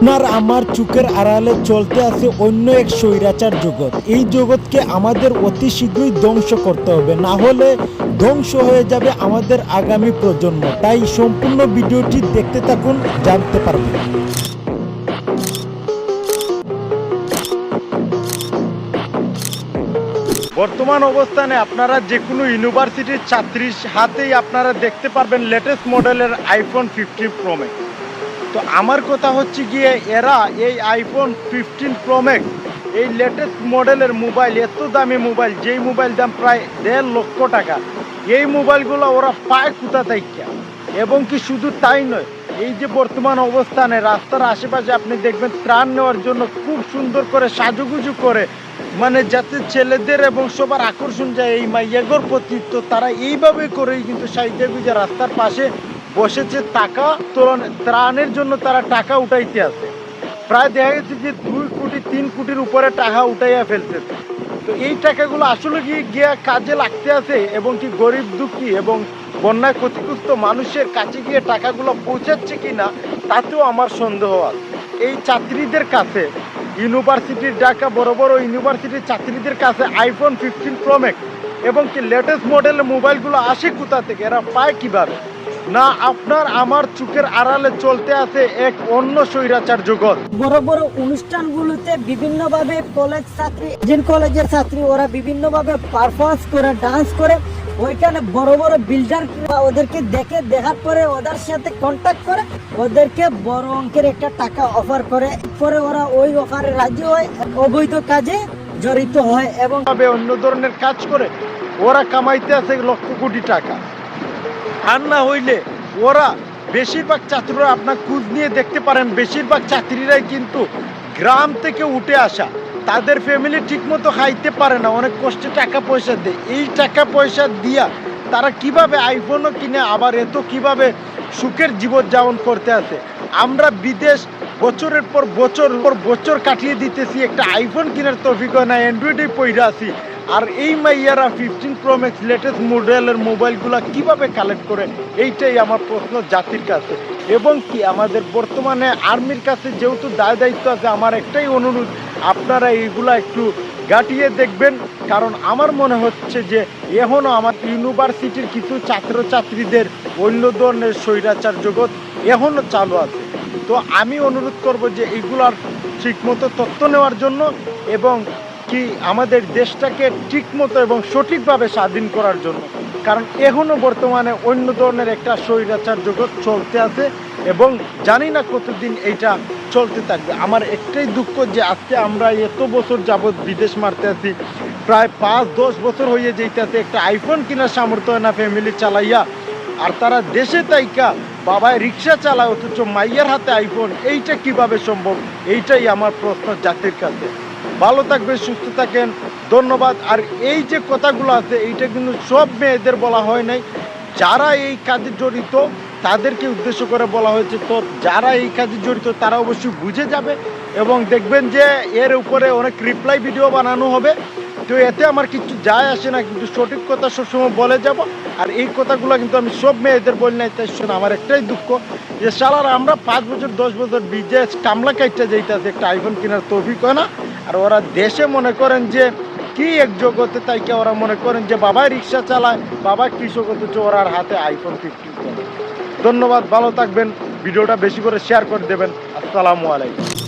আপনার আমার চুকের আড়ালে চলতে আছে অন্য এক স্বৈরাচার জগৎ। এই জগৎকে আমাদের অতি শীঘ্রই ধ্বংস করতে হবে, না হলে ধ্বংস হয়ে যাবে আমাদের আগামী প্রজন্ম। তাই সম্পূর্ণ ভিডিওটি দেখতে থাকুন, জানতে পারবেন। বর্তমান অবস্থানে আপনারা যে কোনো ইউনিভার্সিটির ছাত্রীর হাতেই আপনারা দেখতে পারবেন লেটেস্ট মডেলের আইফোন ফিফটিন প্রোম্যাক্স তো আমার কথা হচ্ছে গিয়ে এরা এই আইফোন ফিফটিন প্রোম্যাক্স এই লেটেস্ট মডেলের মোবাইল এত দামি মোবাইল যেই মোবাইল দাম প্রায় দেড় লক্ষ টাকা, এই মোবাইলগুলো ওরা পায় কোথা থেকে? এবং কি শুধু তাই নয়, এই যে বর্তমান অবস্থানে রাস্তার আশেপাশে আপনি দেখবেন ত্রাণ নেওয়ার জন্য খুব সুন্দর করে সাজুগুজু করে মানে যাতে ছেলেদের এবং সবার আকর্ষণ যায়, এই মাইয়াগর প্রতি, তো তারা এইভাবে করেই কিন্তু সাহিত্য গুজা রাস্তার পাশে বসেছে টাকা তোলন ত্রাণের জন্য তারা টাকা উঠাইতে আছে। প্রায় দেখা গেছে যে দুই কোটি, তিন কোটির উপরে টাকা উঠাইয়া ফেলছে। তো এই টাকাগুলো আসলে কি গিয়া কাজে লাগতে আছে এবং কি গরিব দুঃখী এবং বন্যায় ক্ষতিগ্রস্ত মানুষের কাছে গিয়ে টাকাগুলো পৌঁছাচ্ছে কি না তাতেও আমার সন্দেহ আছে। এই ছাত্রীদের কাছে, ইউনিভার্সিটির ঢাকা বড় বড় ইউনিভার্সিটির ছাত্রীদের কাছে আইফোন ফিফটিন প্রোম্যাক্স এবং কি লেটেস্ট মডেলের মোবাইলগুলো আসে কোথা থেকে, এরা পায় কীভাবে? না আপনার আমার চোখের আড়ালে চলতে আছে এক অন্য স্বৈরাচার জগৎ। বড় বড় অনুষ্ঠানগুলোতে বিভিন্নভাবে কলেজ ছাত্রী যে কলেজের ছাত্রী ওরা বিভিন্নভাবে পারফরমেন্স করে ডান্স করে ওইখানে বড় বড় বিল্ডার ওদেরকে দেখে দেখার পরে ওদের সাথে কন্ট্যাক্ট করে ওদেরকে বড় অঙ্কের একটা টাকা অফার করে। পরে ওরা ওই অফারে রাজি হয় অবৈধ কাজে জড়িত হয় এবং ভাবে অন্য ধরনের কাজ করে ওরা কামাইতে আছে লক্ষ কোটি টাকা। আর না হইলে ওরা বেশিরভাগ ছাত্ররা আপনার খোঁজ নিয়ে দেখতে পারেন, বেশিরভাগ ছাত্রীরাই কিন্তু গ্রাম থেকে উঠে আসা। তাদের ফ্যামিলি ঠিকমতো খাইতে পারে না, অনেক কষ্টে টাকা পয়সা দেয়। এই টাকা পয়সা দিয়া তারা কীভাবে আইফোনও কিনে, আবার এত কীভাবে সুখের জীবনযাপন করতে আছে? আমরা বিদেশ বছরের পর বছর পর বছর কাটিয়ে দিতেছি, একটা আইফোন কেনার তৌফিক হয় না অ্যান্ড্রয়েডে পইরা আছি। আর এই মাইয়ারা ফিফটিন প্রো ম্যাক্স লেটেস্ট মডেলের মোবাইলগুলো কীভাবে কালেক্ট করে, এইটাই আমার প্রশ্ন জাতির কাছে। এবং কি আমাদের বর্তমানে আর্মির কাছে যেহেতু দায় দায়িত্ব আছে, আমার একটাই অনুরোধ, আপনারা এইগুলা একটু গাটিয়ে দেখবেন। কারণ আমার মনে হচ্ছে যে এখনও আমার ইউনিভার্সিটির কিছু ছাত্রছাত্রীদের অন্য ধরনের স্বৈরাচার জগৎ এখনও চালু আছে। তো আমি অনুরোধ করব যে এইগুলার ঠিকমতো তথ্য নেওয়ার জন্য এবং কি আমাদের দেশটাকে ঠিকমতো এবং সঠিকভাবে স্বাধীন করার জন্য। কারণ এখনও বর্তমানে অন্য ধরনের একটা স্বৈরাচার জগৎ চলতে আছে এবং জানি না কতদিন এইটা চলতে থাকবে। আমার একটাই দুঃখ যে আজকে আমরা এত বছর যাবৎ বিদেশ মারতে আছি, প্রায় পাঁচ, দশ বছর হয়ে যেতেছে একটা আইফোন কেনার সামর্থ্য হয় না ফ্যামিলি চালাইয়া। আর তারা দেশে তাইকা বাবায় রিক্সা চালায়, অথচ মাইয়ার হাতে আইফোন, এইটা কীভাবে সম্ভব? এইটাই আমার প্রশ্ন জাতির কাছে। ভালো থাকবেন, সুস্থ থাকেন, ধন্যবাদ। আর এই যে কথাগুলো আছে, এইটা কিন্তু সব মেয়েদের বলা হয় নাই। যারা এই কাজে জড়িত, তাদেরকে উদ্দেশ্য করে বলা হয়েছে। তো যারা এই কাজে জড়িত, তারা অবশ্যই বুঝে যাবে এবং দেখবেন যে এর উপরে অনেক রিপ্লাই ভিডিও বানানো হবে। তো এতে আমার কিছু যায় আসে না, কিন্তু সঠিক কথা সবসময় বলে যাব। আর এই কথাগুলো কিন্তু আমি সব মেয়েদের বলি নাই, তাই শোনো, আমার একটাই দুঃখ যে সালার আমরা পাঁচ বছর, দশ বছর বিদেশ কামলা কাইটটা যাইতেছে একটা আইফোন কেনার তৌফিক হয় না। আর ওরা দেশে মনে করেন যে কি এক জগতে তাইকে ওরা মনে করেন যে বাবা রিক্সা চালায় বাবা কৃষক, অথচ ওরার হাতে আইফোন ফিফটিন ধন্যবাদ, ভালো থাকবেন। ভিডিওটা বেশি করে শেয়ার করে দেবেন। আসসালামু আলাইকুম।